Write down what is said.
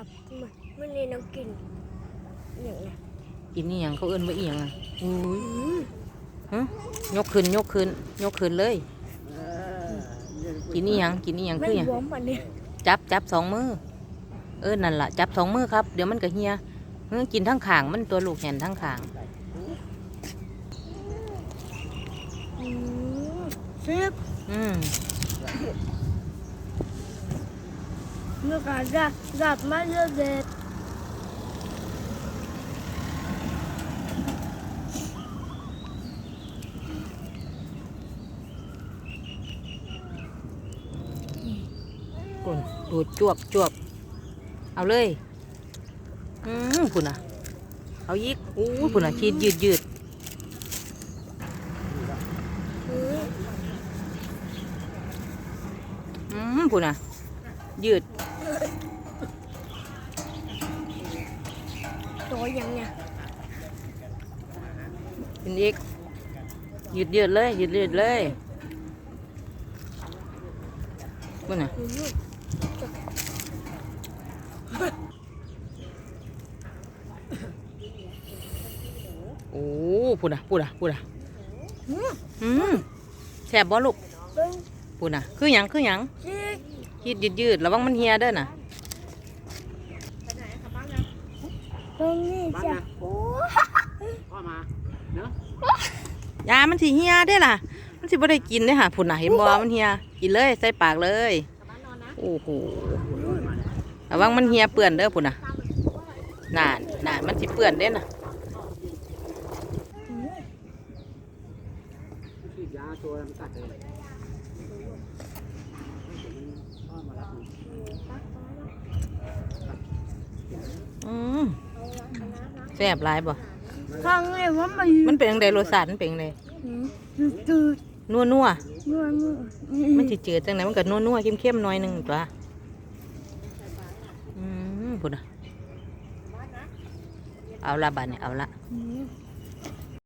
ครับมันนี่น้องกินอย่างเนี้ยกินนี่ยังเขาเอิ้นว่าอีหยังอะอุ้ยอืมฮะยกขึ้นยกขึ้นยกขึ้นเลย กินนี่ยังกินนี่ยังไม่คือหยังบวมอันนี้จับจับสองมือเออนั่นล่ะจับสองมือครับเดี๋ยวมันก็เฮียเออกินทั้งขางมันตัวลูกเห็นทั้งขางอืมซิบอืม เมื่อการดับดับมาเยอะเด็ดกุนดูดจวบจวบเอาเลย อืมพุ่นอะ เอายิกอู้พุ่นอะชีดยืดยืดอืมอืมพุ่นอะ ยืด ตัวอยังเนี่ยกินอีกยืดยืดเลยยืดยืดเลยพุ่นอะอืมโอ้พุ่นอะพุ่นอะพุ่นอะอืมอืมแสบบ่ลูกเบิ้งพุ่นอะคือหยังคือหยังซิบ ยืดยืดยืดระวังมันเฮียเด้อน่ะเบิ้งนี่จ้ะโอ้พ่อมาเนาะยามันสิเฮียได้ล่ะ มันสิบ่ได้กินได้อค่ะพุ่นน่ะเห็นบ่มันเฮียกินเลยใส่ปากเลยโอ้โหระวังมันเฮียเปื้อนเด้อพุ่นน่ะน่านน่านมันสิเปื้อนเด้อน่ะฉีดยาตัวมันกัดเลยพ่ อมารับหนูอืมแซ่บหลายบ่ข้างนี้ว่ามันมันเป็นจังไดรสชาติมันเป็นจังไดอืมจืดนัวนัวๆนัวนัวๆมันสิจืดจังไดมันก็นัวนัวๆเข้มๆหน่อยหนึงตัวอืมพุ่นน่ะเอาละบัดนี้เอาละ อืม